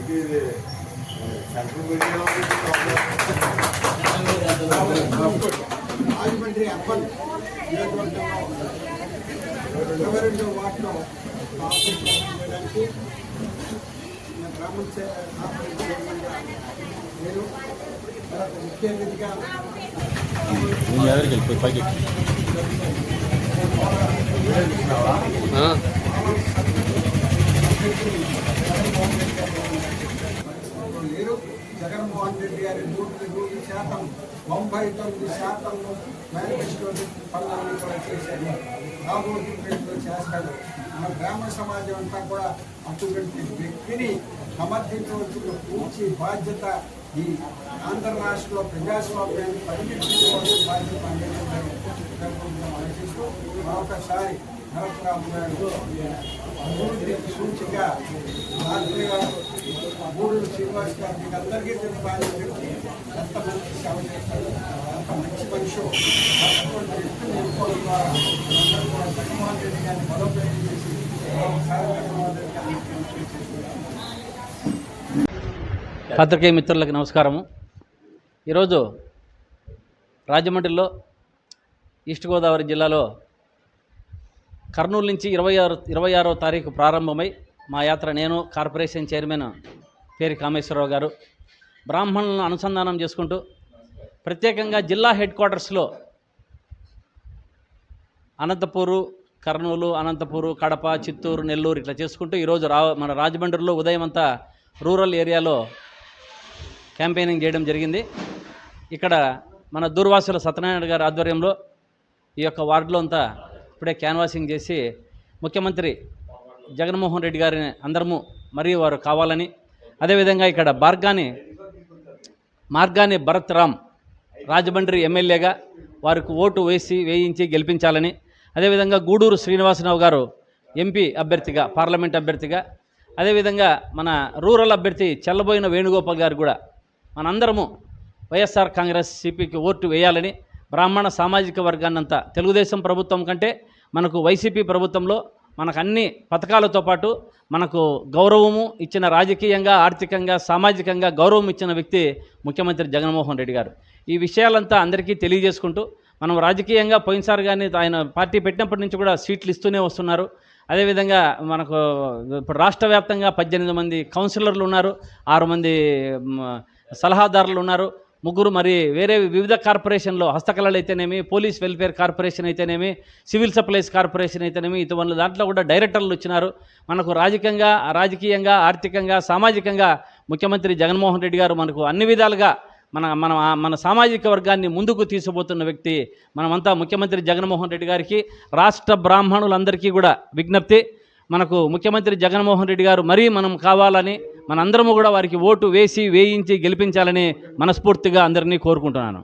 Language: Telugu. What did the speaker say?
ఇది సెంట్రల్ మీడియాలో రాజమండ్రి అర్బన్ నియోజకవర్గంలో ఇరవై రెండో వార్డులో ఆఫీస్ చేయడానికి నా గ్రామ చే- కార్పొరేషన్ చైర్మన్గా నేను తర్వాత ముఖ్య అతిథిగా నేను ఎదురుకి వెళ్ళిపోయి పైకి జగన్మోహన్ రెడ్డి గారి నూటికి నూరు శాతం తొంభై తొమ్మిది శాతం మేనిఫెస్టో పనులన్నీ కూడా చేశారు. రాబోయే రోజుల్లో చేస్తాడు. మన గ్రామ సమాజం అంతా కూడా అటువంటి వ్యక్తిని సమర్థించవలసిన పూర్తి బాధ్యత ఈ ఆంధ్ర రాష్ట్రంలో ప్రజాస్వామ్యాన్ని పరిగెత్తించవలసిన బాధ్యత ఆలోచిస్తూ మరొకసారి నరసరాము గారు అభివృద్ధికి సూచిక రాత్రి గారు గూడూరు శ్రీనివాస్ గారు మీకు అందరికీ తెలిసి చెప్పి వ్యక్తి మంచి సేవ చేస్తారు అంత మంచి మనిషి అటువంటి వ్యక్తిని ఎన్నుకోవడం ద్వారా మనందరం కూడా జగన్మోహన్ రెడ్డి గారిని బలోపేతం చేసి మరొకసారి జగన్మోహన్ రెడ్డి గారిని ముఖ్యమంత్రి మిత్రులకు నమస్కారము. ఈరోజు రాజమండ్రిలో ఈస్ట్ గోదావరి జిల్లాలో కర్నూలు నుంచి ఇరవై ఆరు ఇరవై ఆరో తారీఖు ప్రారంభమై మా యాత్ర నేను కార్పొరేషన్ చైర్మన్ పేరు కామేశ్వరరావు గారు. బ్రాహ్మణులను అనుసంధానం చేసుకుంటూ ప్రత్యేకంగా జిల్లా హెడ్ క్వార్టర్స్లో అనంతపూరు కర్నూలు అనంతపూరు కడప చిత్తూరు నెల్లూరు ఇట్లా చేసుకుంటూ ఈరోజు రా మన రాజమండ్రిలో ఉదయం అంతా రూరల్ ఏరియాలో క్యాంపెయినింగ్ చేయడం జరిగింది. ఇక్కడ మన దూర్వాసుల సత్యనారాయణ గారి ఆధ్వర్యంలో ఈ యొక్క వార్డులో అంతా ఇప్పుడే క్యాన్వాసింగ్ చేసి ముఖ్యమంత్రి జగన్మోహన్ రెడ్డి గారిని అందరము మరియు వారు కావాలని అదేవిధంగా ఇక్కడ బార్గాని మార్గాని భరత్ రామ్ రాజమండ్రి ఎమ్మెల్యేగా వారికి ఓటు వేసి వేయించి గెలిపించాలని అదేవిధంగా గూడూరు శ్రీనివాసరావు గారు ఎంపీ అభ్యర్థిగా పార్లమెంట్ అభ్యర్థిగా అదేవిధంగా మన రూరల్ అభ్యర్థి చెల్లబోయిన వేణుగోపాల్ గారు కూడా మనందరము వైఎస్ఆర్ కాంగ్రెస్ సిపికి ఓటు వేయాలని బ్రాహ్మణ సామాజిక వర్గాన్నంతా తెలుగుదేశం ప్రభుత్వం కంటే మనకు వైసీపీ ప్రభుత్వంలో మనకు అన్ని పథకాలతో పాటు మనకు గౌరవము ఇచ్చిన రాజకీయంగా ఆర్థికంగా సామాజికంగా గౌరవం ఇచ్చిన వ్యక్తి ముఖ్యమంత్రి జగన్మోహన్ రెడ్డి గారు. ఈ విషయాలంతా అందరికీ తెలియజేసుకుంటూ మనం రాజకీయంగా పోయినసారి కానీ ఆయన పార్టీ పెట్టినప్పటి నుంచి కూడా సీట్లు ఇస్తూనే వస్తున్నారు. అదేవిధంగా మనకు ఇప్పుడు రాష్ట్ర వ్యాప్తంగా పద్దెనిమిది మంది కౌన్సిలర్లు ఉన్నారు. ఆరు మంది సలహాదారులు ఉన్నారు. ముగ్గురు మరి వేరే వివిధ కార్పొరేషన్లో హస్తకళలు అయితేనేమి పోలీస్ వెల్ఫేర్ కార్పొరేషన్ అయితేనేమి సివిల్ సప్లైస్ కార్పొరేషన్ అయితేనేమి ఇటువంటి దాంట్లో కూడా డైరెక్టర్లు వచ్చినారు. మనకు రాజకీయంగా రాజకీయంగా ఆర్థికంగా సామాజికంగా ముఖ్యమంత్రి జగన్మోహన్ రెడ్డి గారు మనకు అన్ని విధాలుగా మన మన మన సామాజిక వర్గాన్ని ముందుకు తీసుకుపోతున్న వ్యక్తి మనమంతా ముఖ్యమంత్రి జగన్మోహన్ రెడ్డి గారికి రాష్ట్ర బ్రాహ్మణులందరికీ కూడా విజ్ఞప్తి. మనకు ముఖ్యమంత్రి జగన్మోహన్ రెడ్డి గారు మరీ మనం కావాలని మనందరము కూడా వారికి ఓటు వేసి వేయించి గెలిపించాలని మనస్ఫూర్తిగా అందరినీ కోరుకుంటున్నాను.